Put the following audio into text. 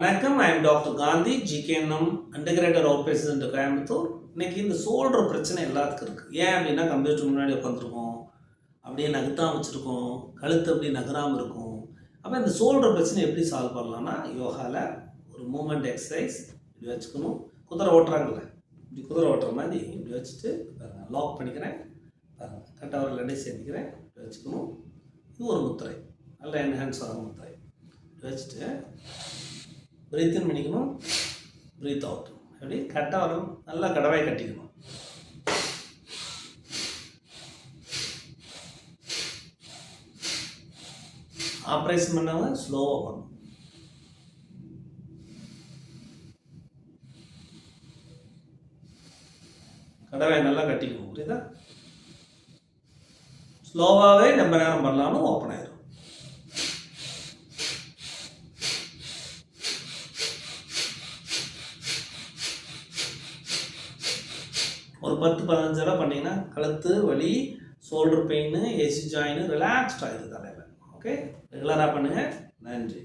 வணக்கம் I M doctor Gandhi GKNM of operation Coimbatore இன்னைக்கு இந்த சோல்டர் பிரச்சனை எல்லாத்துக்கும் இருக்குது ஏன் அப்படின்னா கம்ப்யூட்டர் முன்னாடி உட்காந்துருக்கோம் அப்படியே நகர்த்தாம வச்சுருக்கோம். கழுத்து அப்படி நகராமல் இருக்கும். அப்போ இந்த சோல்டர் பிரச்சனை எப்படி சால்வ் பண்ணலாம்னா யோகாவில் ஒரு மூமெண்ட் எக்ஸசைஸ் இப்படி வச்சுக்கணும். குதிரை ஓட்டுறாங்கல்ல இப்படி குதிரை ஓட்டுற மாதிரி இப்படி வச்சுட்டு பாருங்கள் லாக் பண்ணிக்கிறேன். பாருங்கள் கட்டவரில் ரெண்டே சேர்த்துக்கிறேன் இப்படி வச்சுக்கணும். இது ஒரு முத்திரை. நல்ல என்ஹான்ஸ் ஆகும் முத்திரை. இப்படி வச்சுட்டு பிரீத் இன் பண்ணிக்கணும். பிரீத் அவுட் அப்படி கரெக்டாக வரும் நல்லா கடவாய் கட்டிக்கணும். ஆப்ரேஷன் பண்ணாமல் ஸ்லோவாக பண்ணணும். கடவை நல்லா கட்டிக்கணும் புரியுதா? ஸ்லோவாகவே நம்ம நேரம் பண்ணலாம்னு ஓப்பன் ஆயிடும் ஒரு பத்து பதினஞ்சு தடவை பண்ணிங்கன்னா கழுத்து வலி shoulder pain AC join relaxed ஆகிடுது தலையில் ஓகே ரெகுலராக பண்ணுங்கள் நன்றி.